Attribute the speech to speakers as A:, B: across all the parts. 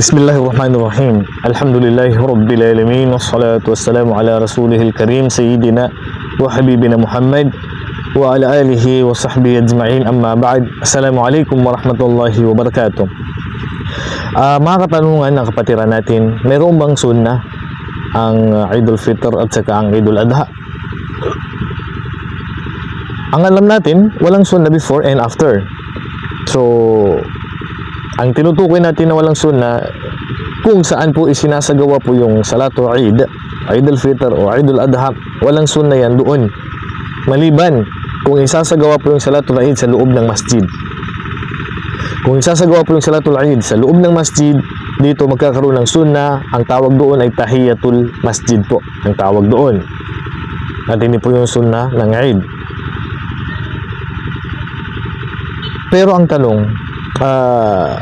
A: بسم الله الرحمن الرحيم الحمد لله رب العالمين والصلاة والسلام على رسوله الكريم سيدنا وحبيبنا محمد وعلى آله وصحبه أجمعين أما بعد السلام عليكم ورحمة الله وبركاته Ah, mga katanungan ng kapatiran natin, mayroon bang sunnah ang uh, Idul Fitr at saka ang Idul Adha? Ang alam natin, walang sunnah before and after. So, ang tinutukoy natin na walang sunnah, kung saan po isinasagawa po yung Salatu Eid, Idul Fitr o Idul Adha, walang sunnah yan doon. Maliban kung isasagawa po yung Salatul Eid sa loob ng masjid. Kung isasagawa po yung Salatul Eid sa loob ng masjid, dito magkakaroon ng sunnah, ang tawag doon ay Tahiyatul Masjid po, ang tawag doon. At hindi po yung sunnah ng Eid. Pero ang tanong, ah,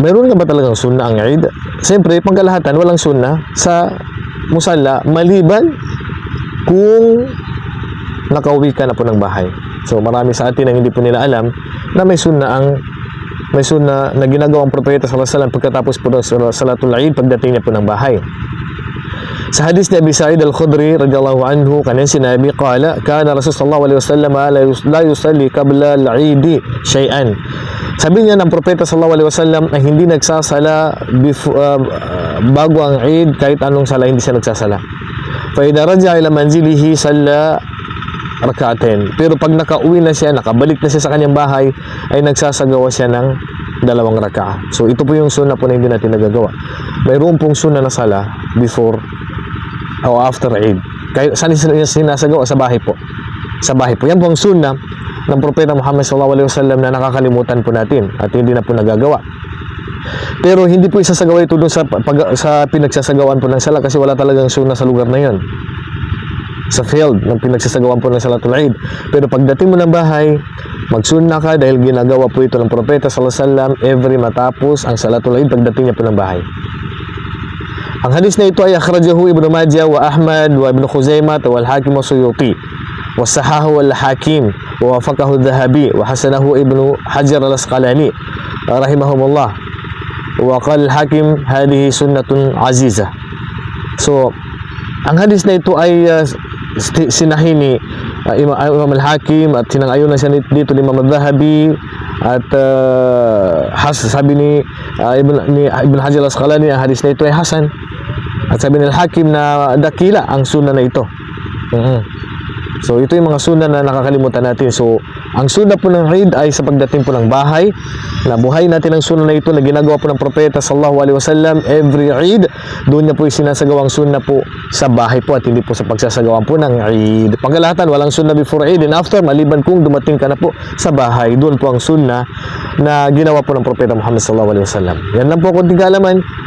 A: mayroon nga ba talagang sunnah ang Eid? Siyempre, pangkalahatan, walang sunnah sa musalla, maliban kung nakauwi ka na po ng bahay. So, marami sa atin ang hindi po nila alam na may sunnah ang may sunnah na ginagawang propeta alaihi wasallam pagkatapos po ng salatul Eid pagdating niya po ng bahay. Sa hadis ni Abi Sa'id al-Khudri radhiyallahu anhu kanin sinabi qala kana Rasul sallallahu alaihi wasallam la yusalli qabla al-Eid shay'an. Sabi niya ng propeta sallallahu alaihi wasallam na hindi nagsasala before, uh, bago ang Eid kahit anong sala hindi siya nagsasala. Fa idza raja'a ila manzilihi salla rak'atain. Pero pag nakauwi na siya, nakabalik na siya sa kanyang bahay, ay nagsasagawa siya ng dalawang raka'a. So ito po yung sunnah po na hindi natin nagagawa. Mayroon pong sunnah na sala before o after Eid. Kaya saan sin- sinasagawa? Sa bahay po. Sa bahay po. Yan po ang sunnah ng Propeta Muhammad wasallam na nakakalimutan po natin at hindi na po nagagawa. Pero hindi po isasagawa ito doon sa, pag, sa pinagsasagawan po ng sala kasi wala talagang sunnah sa lugar na yon sa field ng pinagsasagawan po ng Salatul Eid. Pero pagdating mo ng bahay, magsunna ka dahil ginagawa po ito ng Propeta Sallallahu Alaihi Wasallam every matapos ang Salatul Eid pagdating niya po ng bahay. Ang hadis na ito ay akhrajahu Ibn Majah wa Ahmad wa Ibn Khuzaimah wa Al-Hakim wa Suyuti wa Wafakahu Dhahabi wa Hasanahu Ibn Hajar Al-Asqalani rahimahumullah wa qala Al-Hakim hadihi sunnatun azizah So, ang hadis na ito ay uh, sinahin ni uh, Imam, Imam Al-Hakim at sinangayon na siya dito ni Imam Al-Zahabi at uh, has, sabi ni, uh, Ibn, ni Ibn Hajar Al-Asqalani ang hadis na ito ay Hasan at sabi ni Al-Hakim na dakila ang sunnah na ito. Mhm. So ito yung mga sunnah na nakakalimutan natin. So ang sunnah po ng Eid ay sa pagdating po ng bahay. Nabuhay natin ang sunnah na ito na ginagawa po ng propeta sallallahu alaihi wasallam every Eid. Doon niya po isinasagawang sunnah po sa bahay po at hindi po sa pagsasagawan po ng Eid. Pangkalahatan, walang sunnah before Eid and after maliban kung dumating ka na po sa bahay. Doon po ang sunnah na ginawa po ng propeta Muhammad sallallahu alaihi wasallam. Yan lang po kunting kaalaman.